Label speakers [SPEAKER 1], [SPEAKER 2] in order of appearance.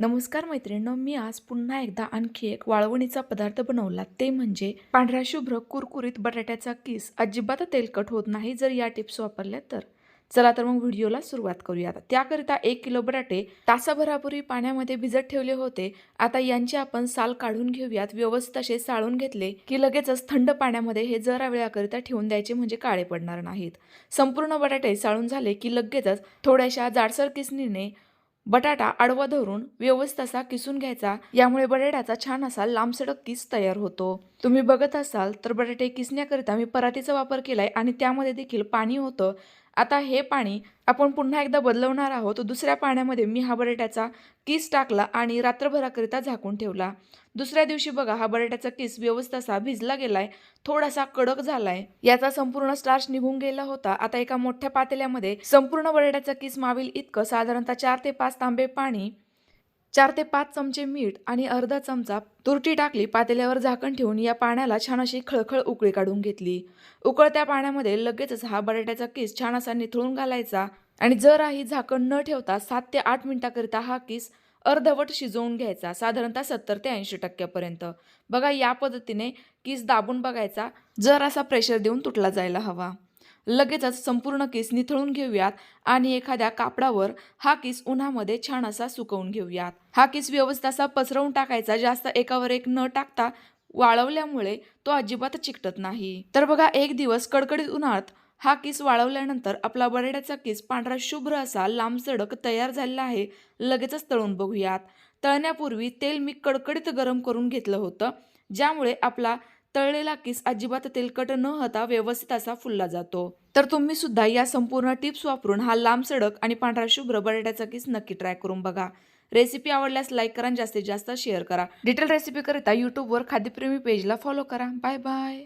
[SPEAKER 1] नमस्कार मैत्रिणींनो मी आज पुन्हा एकदा आणखी एक वाळवणीचा पदार्थ बनवला. ते म्हणजे पांढऱ्या शुभ्र कुरकुरीत बटाट्याचा किस. अजिबात तेलकट होत नाही जर या टिप्स वापरल्या तर. चला तर मग व्हिडिओला सुरुवात करूया त्याकरिता एक किलो बटाटे तासाभरापूर्वी पाण्यामध्ये भिजत ठेवले होते. आता यांचे आपण साल काढून घेऊयात. व्यवस्थित असे साळून घेतले की लगेचच थंड पाण्यामध्ये हे जरा वेळाकरिता ठेवून द्यायचे म्हणजे काळे पडणार नाहीत. संपूर्ण बटाटे साळून झाले की लगेचच थोड्याशा जाडसर किसणीने बटाटा आडवा धरून व्यवस्थित असा किसून घ्यायचा. यामुळे बटाट्याचा छान असा लांबसडक किस तयार होतो. तुम्ही बघत असाल तर बटाटे किसण्याकरिता मी परातीचा वापर केलाय आणि त्यामध्ये देखील पाणी होतं. आता हे पाणी आपण पुन्हा एकदा बदलवणार आहोत. दुसऱ्या पाण्यामध्ये मी हा बटाट्याचा किस टाकला आणि रात्रभराकरिता झाकून ठेवला. दुसऱ्या दिवशी बघा हा बटाट्याचा किस व्यवस्थित असा भिजला गेलाय थोडासा कडक झालाय. याचा संपूर्ण स्टार्च निघून गेला होता. आता एका मोठ्या पातेल्यामध्ये संपूर्ण बटाट्याचा किस मावेल इतकं साधारणतः चार ते पाच तांबे पाणी चार ते पाच चमचे मीठ आणि अर्धा चमचा तुरटी टाकली पातेल्यावर झाकण ठेवून या पाण्याला छान अशी खळखळ उकळी काढून घेतली. उकळत्या पाण्यामध्ये लगेचच हा बटाट्याचा किस छान असा निथळून घालायचा आणि जराही झाकण न ठेवता सात ते आठ मिनिटाकरिता हा किस अर्धवट शिजवून घ्यायचा साधारणतः सत्तर ते ऐंशी टक्क्यापर्यंत. बघा या पद्धतीने किस दाबून बघायचा जर असा प्रेशर देऊन तुटला जायला हवा. लगेचच संपूर्ण केस निथळून घेऊयात आणि एखाद्या कापडावर हा केस उन्हामध्ये छान असा सुकवून घेऊयात. हा केस व्यवस्थित असा पसरवून टाकायचा जास्त एकावर एक न टाकता वाळवल्यामुळे तो अजिबात चिकटत नाही. तर बघा एक दिवस कडकडीत उन्हाळ्यात हा केस वाळवल्यानंतर आपला बरेड्याचा केस पांढरा शुभ्र असा लांबसडक तयार झालेला आहे लगेचच तळून बघूयात. तळण्यापूर्वी तेल मी कडकडीत गरम करून घेतलं होतं ज्यामुळे आपला तळलेला किस अजिबात तेलकट न होता व्यवस्थित असा फुलला जातो. तर तुम्ही सुद्धा या संपूर्ण टिप्स वापरून हा लांब सडक आणि पांढरा शुभ्र बटाट्याचा किस नक्की ट्राय करून बघा. रेसिपी आवडल्यास लाईक करा आणि जास्तीत जास्त शेअर करा. डिटेल रेसिपी करिता यूट्यूबवर खाद्यप्रेमी पेजला फॉलो करा. Bye bye